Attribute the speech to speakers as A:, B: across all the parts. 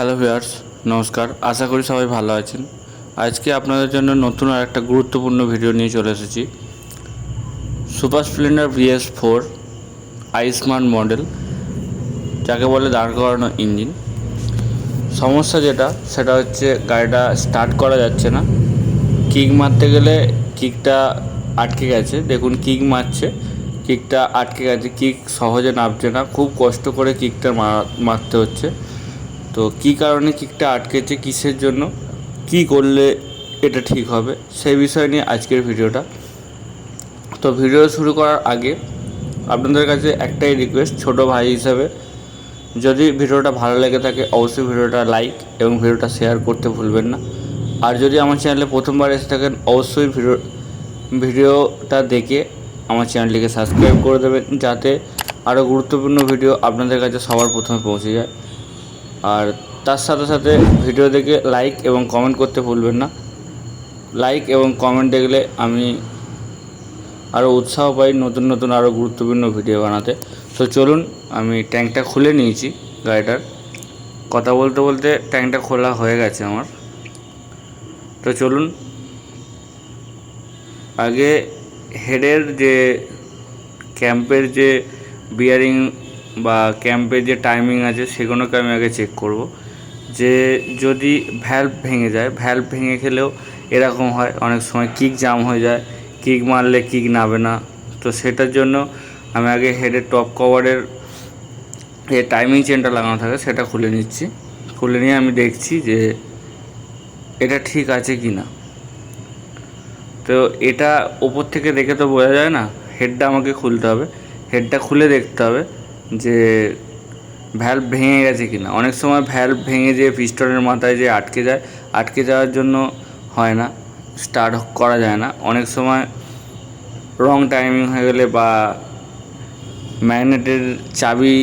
A: Hello viewers নমস্কার। আশা করি সবাই ভালো আছেন। আজকে আপনাদের জন্য নতুন আর একটা গুরুত্বপূর্ণ ভিডিও নিয়ে চলে এসেছি। সুপার স্প্লেন্ডার ভিএস ফোর আইসমান মডেল যাকে বলে দাঁড় করানো ইঞ্জিন সমস্যা যেটা, সেটা হচ্ছে গাড়িটা স্টার্ট করা যাচ্ছে না। কিক মারতে গেলে কিকটা আটকে গেছে। দেখুন কিক মারছে কিকটা আটকে গেছে। কিক সহজে নামছে না। খুব কষ্ট করে কিকটা মারতে হচ্ছে। তো কী কারণে কিকটা আটকেছে, কিসের জন্য, কি করলে এটা ঠিক হবে, সেই বিষয় নিয়ে আজকের ভিডিওটা। তো ভিডিও শুরু করার আগে আপনাদের কাছে একটাই রিকোয়েস্ট ছোট ভাই হিসাবে। যদি ভিডিওটা ভালো লেগে থাকে, অবশ্যই ভিডিওটা লাইক এবং ভিডিওটা শেয়ার করতে ভুলবেন না। আর যদি আমার চ্যানেলে প্রথমবার এসে থাকেন, অবশ্যই ভিডিও, ভিডিওটা দেখে আমার চ্যানেলটিকে সাবস্ক্রাইব করে দেবেন, যাতে আরও গুরুত্বপূর্ণ ভিডিও আপনাদের কাছে সবার প্রথমে পৌঁছে যায়। আর তার সাথে সাথে ভিডিও দেখে লাইক এবং কমেন্ট করতে ভুলবেন না। লাইক এবং কমেন্ট দেখলে আমি আরও উৎসাহ পাই নতুন নতুন আরও গুরুত্বপূর্ণ ভিডিও বানাতে। তো চলুন, আমি ট্যাঙ্কটা খুলে নিয়েছি গাড়িটার। কথা বলতে বলতে ট্যাঙ্কটা খোলা হয়ে গেছে আমার। তো চলুন, আগে হেডের যে ক্যাম্পের যে বিয়ারিং বা ক্যাম্পের যে টাইমিং আছে, সেগুলোকে আমি আগে চেক করব। যে যদি ভ্যালভ ভেঙে যায় ভ্যালভ ভেঙে খেলেও এরকম হয়, অনেক সময় কিক জাম হয়ে যায় কিক মারলে কিক নাবে না। তো সেটার জন্য আমি আগে হেডের টপ কভারের যে টাইমিং চেনটা লাগানো থাকে, সেটা খুলে নিচ্ছি। খুলে নিয়ে আমি দেখছি যে এটা ঠিক আছে কি না। তো এটা ওপর থেকে দেখে তো বোঝা যায় না হেডটা আমাকে খুলতে হবে। হেডটা খুলে দেখতে হবে। যে ভ্যালভ ভেঙে গেছে কি না অনেক সময় ভ্যালভ ভেঙে যে পিস্টনের মাথায় যে আটকে যায়, আটকে যাওয়ার জন্য হয় না স্টার্ট করা যায় না। অনেক সময় রং টাইমিং হয়ে গেলে বা ম্যাগনেটের চাবি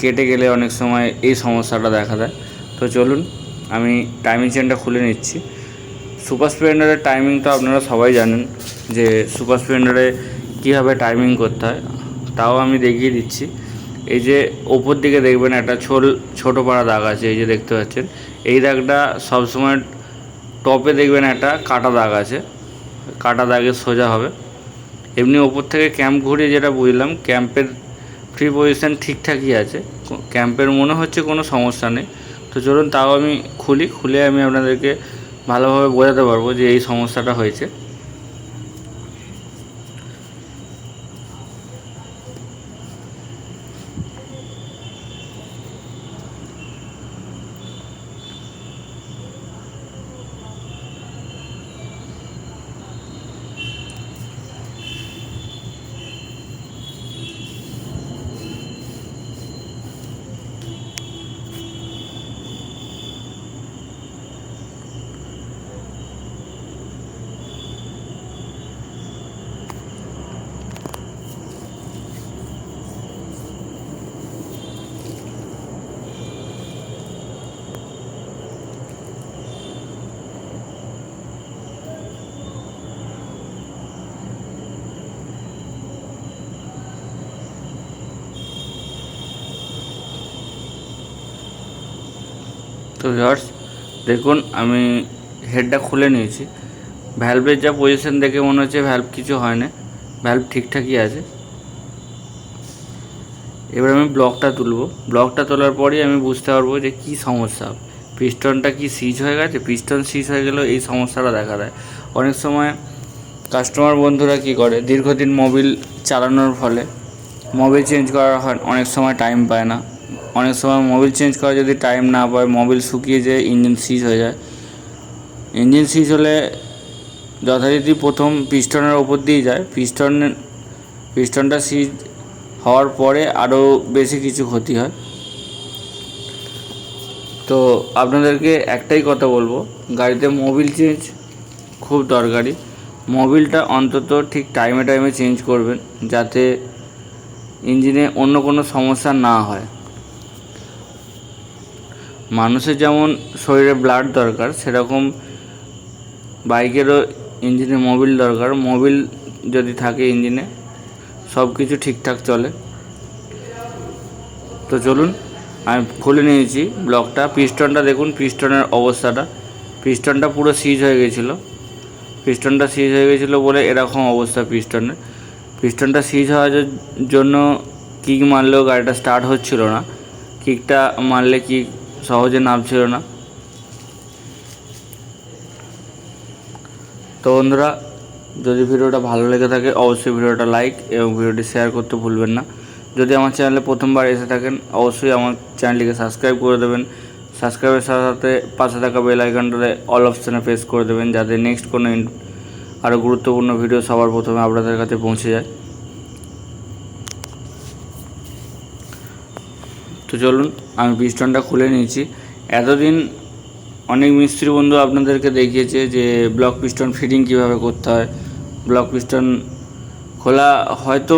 A: কেটে গেলে অনেক সময় এই সমস্যাটা দেখা দেয়। তো চলুন, আমি টাইমিং চেনটা খুলে নিচ্ছি। সুপার স্প্লেন্ডারের টাইমিং তো আপনারা সবাই জানেন যে সুপার স্প্লেন্ডারে কীভাবে টাইমিং করতে হয়, তাও আমি দেখিয়ে দিচ্ছি। এই যে ওপর দিকে দেখবেন একটা ছোল, ছোটো পাড়া দাগ আছে, এই যে দেখতে পাচ্ছেন। এই দাগটা সবসময় টপে দেখবেন একটা কাটা দাগ আছে, কাটা দাগে সোজা হবে। এমনি ওপর থেকে ক্যাম্প ঘুরিয়ে যেটা বুঝলাম, ক্যাম্পের ফ্রি পজিশান ঠিকঠাকই আছে। ক্যাম্পের মনে হচ্ছে কোনো সমস্যা নেই। তো চলুন তাও আমি খুলি, খুলে আমি আপনাদেরকে ভালোভাবে বোঝাতে পারব যে এই সমস্যাটা হয়েছে। তো ভিউয়ার্স দেখুন, আমি হেডটা খুলে নিয়েছি। ভ্যালভের যা পজিশন দেখে মনে হচ্ছে ভ্যালভ কিছু হয় না। ভ্যালভ ঠিকঠাকই আছে। এবার আমি ব্লকটা তুলবো। ব্লকটা তোলার পরেই আমি বুঝতে পারব যে কী সমস্যা। পিস্টনটা কি সিজ হয়ে গেছে? পিস্টন সিজ হয়ে গেলেও এই সমস্যাটা দেখা দেয়। অনেক সময় কাস্টমার বন্ধুরা কি করে? দীর্ঘদিন মোবিল চালানোর ফলে মোবিল চেঞ্জ করার হয়, অনেক সময় টাইম পায় না। অনেক সময় মোবিল চেঞ্জ করা যদি টাইম না পায়, মোবিল শুকিয়ে যায় ইঞ্জিন সিজ হয়ে যায়। ইঞ্জিন সিজ হলে যথারীতি প্রথম পিস্টনের ওপর দিয়ে যায়। পিস্টন, পিস্টনটা সিজ হওয়ার পরে আরও বেশি কিছু ক্ষতি হয়। তো আপনাদেরকে একটাই কথা বলব, গাড়িতে মোবিল চেঞ্জ খুব দরকারি। মোবিলটা অন্তত ঠিক টাইমে টাইমে চেঞ্জ করবেন, যাতে ইঞ্জিনে অন্য কোনো সমস্যা না হয়। মানুষের যেমন শরীরে ব্লাড দরকার, সেরকম বাইকেরও ইঞ্জিনে মোবিল দরকার। মোবিল যদি থাকে ইঞ্জিনে সব কিছু ঠিকঠাক চলে। তো চলুন, আমি খুলে নিয়েছি ব্লকটা পিস্টনটা দেখুন পিস্টনের অবস্থাটা। পিস্টনটা পুরো সিজ হয়ে গেছিল। পিস্টনটা সিজ হয়ে গেছিল বলে এরকম অবস্থা পিস্টনের পিস্টনটা সিজ হওয়ার জন্য কিক মারলেও গাড়িটা স্টার্ট হচ্ছিল না। কিকটা মারলে কিক সহজে নামছিল না। তো বন্ধুরা, যদি ভিডিওটা ভালো লেগে থাকে, অবশ্যই ভিডিওটা লাইক এবং ভিডিওটি শেয়ার করতে ভুলবেন না। যদি আমার চ্যানেলে প্রথমবার এসে থাকেন, অবশ্যই আমার চ্যানেলটিকে সাবস্ক্রাইব করে দেবেন। সাবস্ক্রাইবের সাথে সাথে পাশে থাকা বেল আইকনটাতে অল অপশানে প্রেস করে দেবেন, যাতে নেক্সট কোনো আরও গুরুত্বপূর্ণ ভিডিও সবার প্রথমে আপনাদের কাছে পৌঁছে যায়। তো চলুন, আমি পিস্টনটা খুলে নিয়েছি। এতদিন অনেক মিস্ত্রি বন্ধু আপনাদেরকে দেখিয়েছে যে ব্লক পিস্টন ফিটিং কীভাবে করতে হয়। ব্লক পিস্টন খোলা হয়তো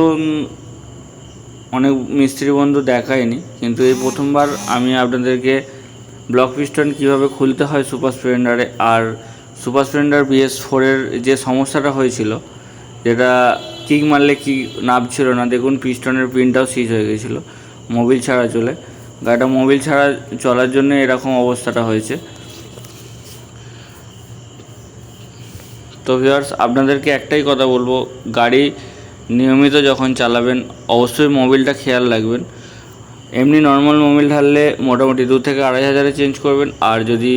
A: অনেক মিস্ত্রি বন্ধু দেখায়নি, কিন্তু এই প্রথমবার আমি আপনাদেরকে ব্লক পিস্টন কীভাবে খুলতে হয় সুপার স্প্লেন্ডারে আর সুপার স্প্লেন্ডার বিএস ফোরের যে সমস্যাটা হয়েছিল, যেটা কিক মারলে কি নামছিল না, দেখুন পিস্টনের পিনটাও সিজ হয়ে গেছিল। মোবিল ছাড়া চলে। গাড়িটা মোবিল ছাড়া চলার জন্য এরকম অবস্থাটা হয়েছে। তো ভিউয়ার্স আপনাদেরকে একটাই কথা বলব, গাড়ি নিয়মিত যখন চালাবেন, অবশ্যই মোবিলটা খেয়াল রাখবেন। এমনি নর্মাল মোবিল ঢাললে মোটামুটি দু থেকে আড়াই হাজারে চেঞ্জ করবেন, আর যদি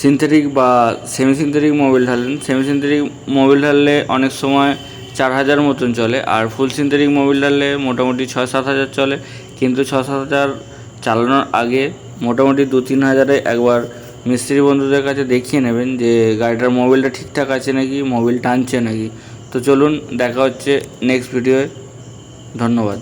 A: সিনথেটিক বা সেমি সিনথেটিক মোবিল ঢালেন সেমি সিনথেটিক মোবিল ঢাললে অনেক সময় চার হাজার মতন চলে, আর ফুল সিনথেটিক মোবিল ঢাললে মোটামুটি ছয় সাত হাজার চলে। কিন্তু ছ সাত হাজার চালানোর আগে মোটামুটি দু তিন হাজারে একবার মিস্ত্রি বন্ধুদের কাছে দেখিয়ে নেবেন যে গাড়িটার মোবিলটা ঠিকঠাক আছে নাকি মোবিল টানছে নাকি। তো চলুন দেখা হচ্ছে নেক্সট ভিডিওয়ে ধন্যবাদ।